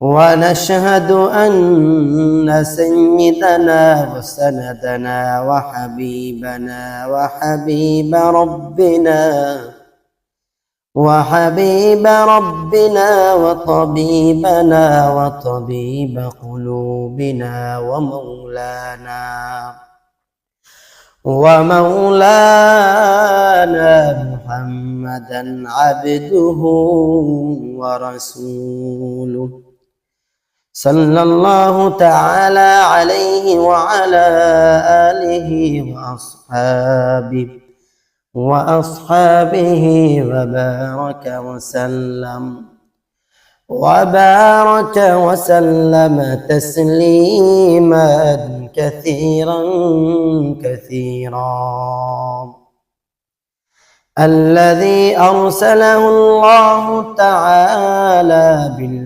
ونشهد أن سيدنا وسندنا وحبيبنا وحبيب ربنا وحبيب ربنا وطبيبنا وطبيب قلوبنا ومولانا ومولانا محمدا عبده ورسوله. صلى الله تعالى عليه وعلى آله وأصحابه وأصحابه وبارك وسلم. وبارك وسلم تسليما كثيرا كثيرا. الذي أرسله الله تعالى بالحق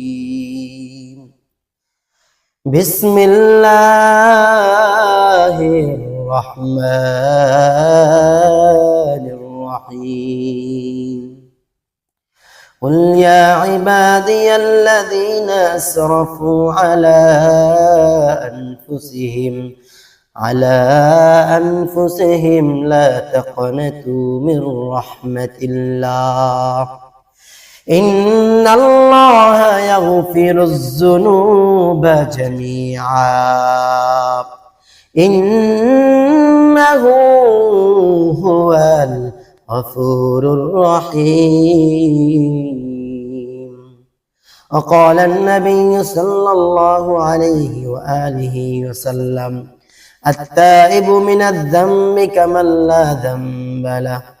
بسم الله الرحمن الرحيم. قل يا عبادي الذين أسرفوا على أنفسهم على أنفسهم لا تقنطوا من رحمة الله. ان الله يغفر الذنوب جميعا. انه هو الغفور الرحيم. وقال النبي صلى الله عليه واله وسلم التائب من الذنب كمن لا ذنب له.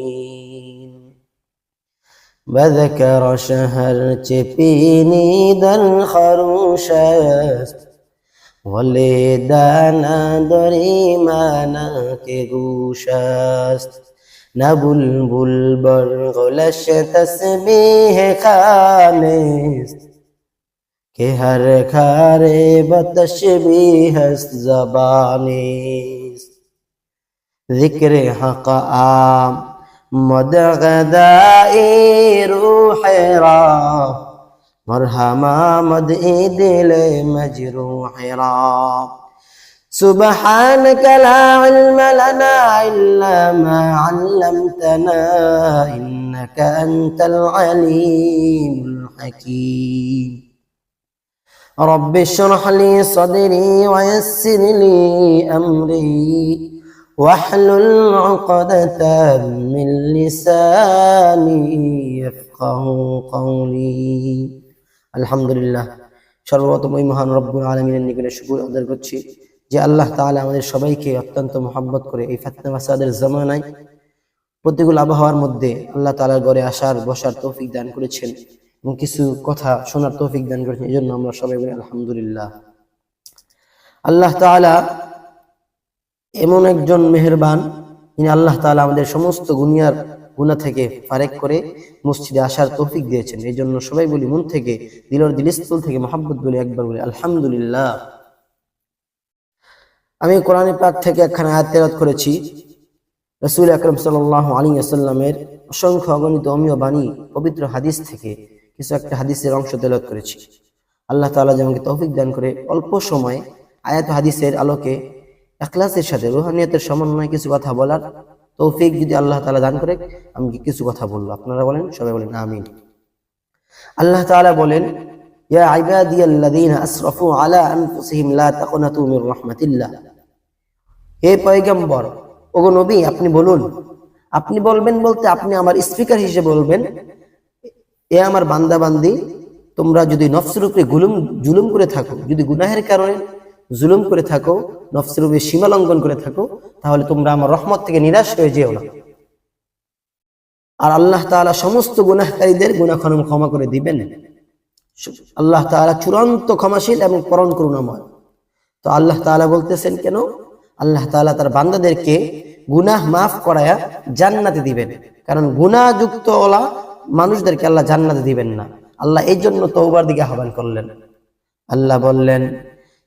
بذكر شهر چپینی در خروش است ولی دانا دری مانا که گوش است نه بلبل برغلش تسبیح خانست که هر کار به تشبیه است زبانیست ذکر حق عام مدغدائی روح را مرحما مدعی دل مجروح را سبحانك لا علم لنا إلا ما علمتنا إنك أنت العليم الحكيم. رب اشرح لي صدري ويسر لي أمري. واحلل عقدة من لساني يفقه قولي الحمد لله সর্বপ্রথম ওই মহান রব্বুল আলমিনের নিকটে শুকুর আদায় করছি যে, যে আল্লাহ তাআলা আমাদের সবাইকে অত্যন্ত মহাব্বত করে এই ফাতনা মাসাদের জামানায় প্রতিকূল আবহাওয়ার মধ্যে আল্লাহ তাআলার ঘরে আসার বসার তৌফিক দান করেছেন এবং কিছু কথা শোনার তৌফিক দান করেছেন এই জন্য আমরা সবাই বলি আলহামদুলিল্লাহ আল্লাহ তাআলা এমন একজন মেহেরবান, যিনি আল্লাহ তাআলা আমাদের সমস্ত গুনিয়ার গুনাহ থেকে ফারেক করে মসজিদে আসার তৌফিক দিয়েছেন। এই জন্য সবাই বলি, মন থেকে দিলর দিলিস্থল থেকে মহাব্বত বলে, একবার বলি, আলহামদুলিল্লাহ। আমি কোরআনে পাক থেকে একখানা আয়াত করেছি। রসুল আকরম সাল্লাহ আলী আসাল্লামের অসংখ্য অগণিত অমীয় বাণী, পবিত্র হাদিস থেকে কিছু একটা হাদিসের অংশ তেলাওয়াত করেছি। আল্লাহ তাআলা যেমন তৌফিক দান করে, অল্প সময়ে আয়াত হাদিসের আলোকে এখলাসের সাথে, রুহানিয়তের সমন্বয়ে কিছু কথা বলার তৌফিক যদি আল্লাহ তাআলা দান করে, আমি কিছু কথা বলব? আপনারা বলেন, সবাই বলেন, আমিন। আল্লাহ তাআলা বলেন, ইয়া ইবাদিয়াল্লাযীনা আসরাফু আলা আনফুসিহিম লা তাকনাতু মির ওগো নবী, আপনি বলুন, আপনি বলবেন বলতে আপনি আমার স্পিকার হিসেবে বলবেন, এ আমার বান্দা বান্দি তোমরা যদি নফসের উপরে গুলুম, জুলুম করে থাকো, যদি গুনাহের কারণে জুলুম করে থাকো, নফসের সীমা লঙ্ঘন করে থাকো, তাহলে তোমরা আমার রহমত থেকে নিরাশ হয়ে যেও না। আর আল্লাহ তাআলা সমস্ত গুনাহকারীদের গুনাহ ক্ষমা করে দিবেন। আল্লাহ তাআলা চূড়ান্ত ক্ষমাশীল এবং পরণ করুণাময়। তো আল্লাহ তাআলা বলতেছেন কেন? আল্লাহ তাআলা তার বান্দাদেরকে গুনাহ মাফ করায়া জান্নাতে দিবেন। কারণ গুনাহযুক্ত ওলা মানুষদেরকে আল্লাহ জান্নাতে দিবেন না। আল্লাহ এই জন্য তৌবার দিকে আহ্বান করলেন। আল্লাহ বললেন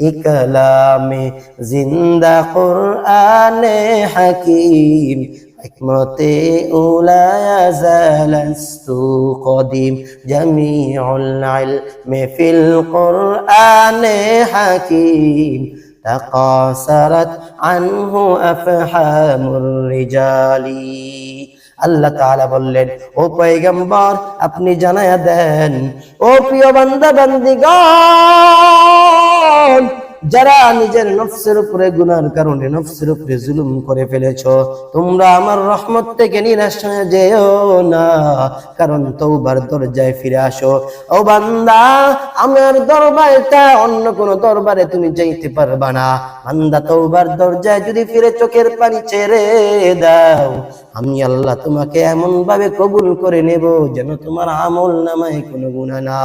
إكلام زندہ قرآن حكيم حكمة أولى زالست قديم جميع العلم في القرآن حكيم تقاصرت عنه أفحام الرجال আল্লাহ তাআলা বললেন ও পয়গম্বর আপনি জানায়া দেন ও প্রিয় বান্দা বান্দিগণ যারা নিজের নফসের উপরে গুনার কারণে নফসের উপরে জুলুম করে ফেলেছো, তোমরা আমার রহমত থেকে নিরাশ হয়ে যেও না। কারণ তৌবার দরজায় ফিরে আসো। ও বান্দা, আমার দরবারটা অন্য কোন দরবারে তুমি যাইতে পারবা না। বান্দা তৌবার দরজায় যদি ফিরে চোখের পানি ছেড়ে দাও, আমি আল্লাহ তোমাকে এমন ভাবে কবুল করে নেব যেন তোমার আমল নামায় কোনো গুণা না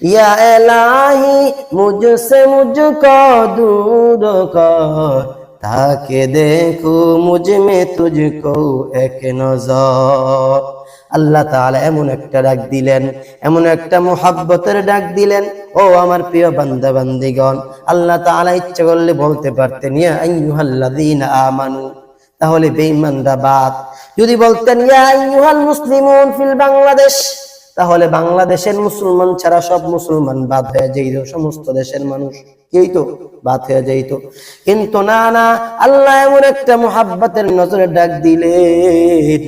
یا الہی مجھ سے مجھ کو دور کر تاکہ دیکھو مجھ میں আল্লাহ তাআলা এমন একটা ডাক দিলেন, এমন একটা মোহাব্বতের ডাক দিলেন, ও আমার প্রিয় বান্দা বান্দিগণ আল্লাহ তাআলা ইচ্ছে করলে বলতে পারতেন, ইয়া আইয়ুহাল্লাযীনা আমানু। তাহলে বেঈমানরা বাদ। যদি বলতেন, ইয়া আইয়ুহাল মুসলিমুন ফিল বাংলাদেশ তাহলে বাংলাদেশের মুসলমান ছাড়া সব মুসলমান বাদ হয়ে যে সমস্ত দেশের মানুষ। কেই তো বাদ হয়ে যাইত। কিন্তু না না, আল্লাহ এমন একটা মোহাব্বতের নজরে ডাক দিলেন।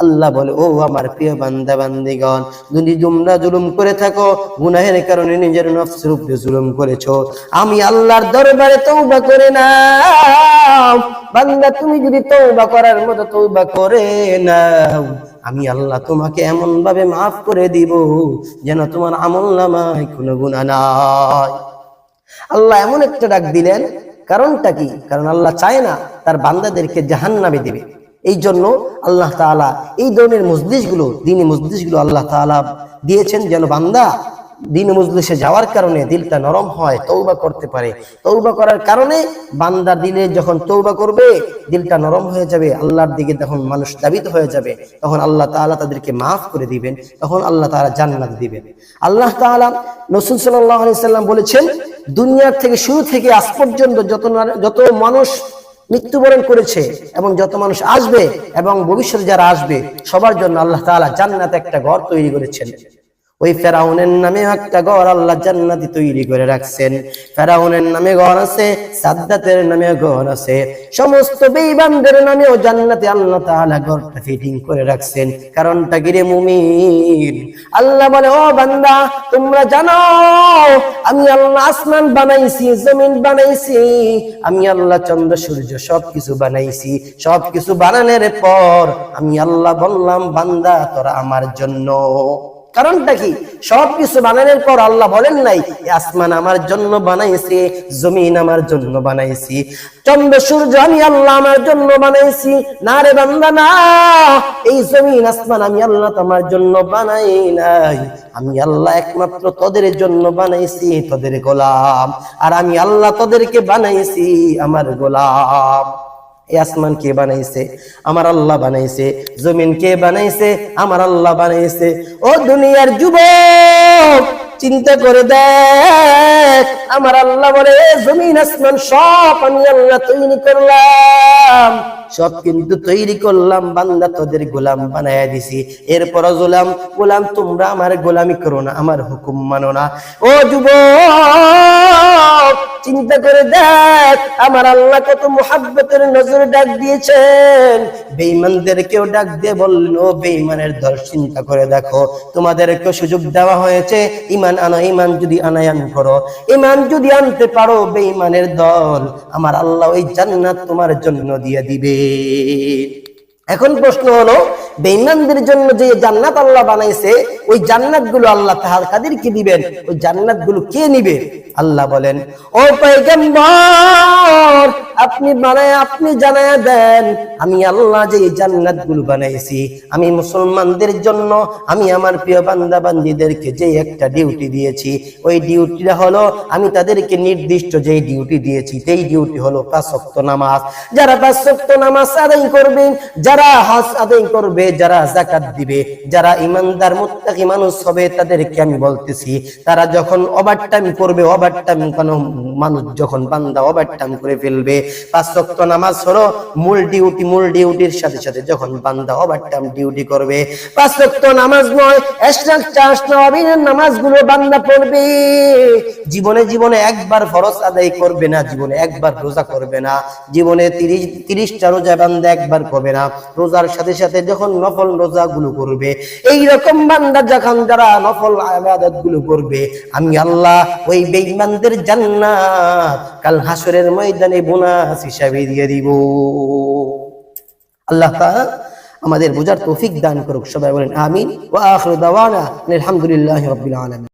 আল্লাহ বলে, ও আমার প্রিয় বান্দা, বান্দিগণ, যদি তোমরা জুলুম করে থাকো, গুনাহের কারণে নিজের নফসের জুলুম করেছ। আমি আল্লাহর দরবারে তৌবা করে নাও। বান্দা, তুমি যদি তৌবা করার মতো তৌবা করে নাও, আমি আল্লাহ তোমাকে এমন ভাবে মাফ করে দিব, যেন তোমার আমল নামায় কোনো গুণা নাই। আল্লাহ এমন একটা ডাক দিলেন, কারণটা কি? কারণ আল্লাহ চায় না তার বান্দাদেরকে জাহান নামে দেবে। এই জন্য আল্লাহ তালা এই ধরনের মজলিসগুলো দিনী মজলিসগুলো আল্লাহ তালা দিয়েছেন যেন বান্দা দিন মজলিসে যাওয়ার কারণে দিলটা নরম হয় তৌবা করতে পারে। তৌবা করার কারণে বান্দা দিলে যখন তৌবা করবে, দিলটা নরম হয়ে যাবে, আল্লাহর দিকে তখন মানুষ দাবিত হয়ে যাবে। তখন আল্লাহ তাআলা তাদেরকে মাফ করে দিবেন, তখন আল্লাহ তাআলা জান্নাত দিবেন। আল্লাহ তাআলা নসুল সাল্লাম বলেছেন, দুনিয়ার থেকে শুরু থেকে আজ পর্যন্ত যত যত মানুষ মৃত্যুবরণ করেছে এবং যত মানুষ আসবে এবং ভবিষ্যতে যারা আসবে, সবার জন্য আল্লাহ তাআলা জান্নাত একটা ঘর তৈরি করেছেন। ওই ফেরাউনের নামে একটা ঘর আল্লাহ জান্নাতি তৈরি করে রাখছেন। ফেরাউনের নামে ঘর আছে, সাদ্দাতের নামে ঘর আছে। সমস্ত বেঈমানদের নামেও জান্নাতে আল্লাহ তাআলা ঘরটা ফিটিং করে রাখছেন। কারণটা গিরে মুমিন? আল্লাহ বলে, ও বান্দা, তোমরা জানো, আমি আল্লাহ আসমান বানাইছি, জমিন বানাইছি, আমি আল্লাহ চন্দ্র, সূর্য সবকিছু বানাইছি, সবকিছু বানানোর পর আমি আল্লাহ বললাম, বান্দা, তোরা আমার জন্য। কারণটা কি? সবকিছু বানানোর পর আল্লাহ বলেন নাই আসমান আমার জন্য বানাইছি, জমিন আমার জন্য বানাইছি, চন্দ্র, সূর্য আমি আল্লাহ আমার জন্য বানাইছি, না রে বান্দা, না, এই জমিন, আসমান আমি আল্লাহ তোমার জন্য বানাই নাই। আমি আল্লাহ একমাত্র তোদের জন্য বানাইছি, তোদের গোলাম, আর আমি আল্লাহ তোদেরকে বানাইছি, আমার গোলাম। এই আসমান কে বানাইছে? আমার আল্লাহ বানাইছে। জমিন কে বানাইছে? আমার আল্লাহ বানাইছে। ও দুনিয়ার যুবক, চিন্তা করে দেখ। আমার আল্লাহ বলে, জমিন, আসমান সব আমি আল্লাহ তৈরি করলাম। সব কিন্তু তৈরি করলাম, বান্দা তোদের গোলাম বানায়া দিছি। এরপর গোলাম গোলাম, তোমরা আমার গোলামি করো না, আমার হুকুম মানো না। ও যুবক, চিন্তা করে দেখ, আমার আল্লাহ কত মুহাব্বতের নজর ডাক দিয়েছেন। বেঈমানদেরকেও ডাক দিয়ে বললেন ও বেঈমানের দল চিন্তা করে দেখো তোমাদেরকে সুযোগ দেওয়া হয়েছে ইমান আনো ইমান যদি আনায়ান করো। ইমান যদি আনতে পারো, বেঈমানের দল আমার আল্লাহ ওই জান্নাত তোমার জন্য দিয়ে দিবে। এখন প্রশ্ন হলো বেঈমানদের জন্য যে জান্নাত আল্লাহ বানাইছে, ওই জান্নাতগুলো আল্লাহ তাহার কাদেরকে দিবেন, ওই জান্নাতগুলো কে নিবে? আল্লাহ বলেন, ও পয়গম্বর, আপনি বানায় আপনি জানায় দেন, আমি আল্লাহ যে জান্নাতগুলো বানাইছি, আমি মুসলমানদের জন্য, আমি আমার প্রিয় বান্দা বান্দিদেরকে যে একটা ডিউটি দিয়েছি, ওই ডিউটিটা হলো, আমি তাদেরকে নির্দিষ্ট যে ডিউটি দিয়েছি, সেই ডিউটি হলো পাঁচ ওয়াক্ত নামাজ। যারা পাঁচ ওয়াক্ত নামাজ আদায় করবে যারা হজ আদায় করবে যারা জাকাত দিবে, যারা ইমানদার মুত্তাকি মানুষ হবে, তাদেরকে আমি বলতেছি, তারা যখন ওভারটাইম করবে ওভারটাইম কোনো মানুষ যখন বান্দা ওভারটাইম করে ফেলবে, পাঁচ ওয়াক্ত নামাজ হলো, মূল ডিউটি মূল ডিউটির সাথে সাথে যখন বান্দা ওভারটাইম ডিউটি করবে, পাঁচ ওয়াক্ত নামাজ নয় নবীনের নামাজগুলো বান্দা পড়বে। জীবনে জীবনে একবার ফরজ আদায় করবে না, জীবনে একবার রোজা করবে না, জীবনে তিরিশ, তিরিশটা রোজা বান্দা একবার করবে না। রোজার সাথে সাথে যখন নফল রোজা গুলো করবে। এই রকম বান্দা যখন যারা নফল আবাদতগুলো করবে, আমি আল্লাহ ওই বেঈমানদের জান্নাত কাল হাসরের ময়দানে বোনাস হিসাবে দিয়ে দিব। আল্লাহ আমাদের বোঝার তৌফিক দান করুক, সবাই বলেন আমিন। ওয়া আখিরু দাওয়ানা আলহামদুলিল্লাহি রাব্বিল আলামিন।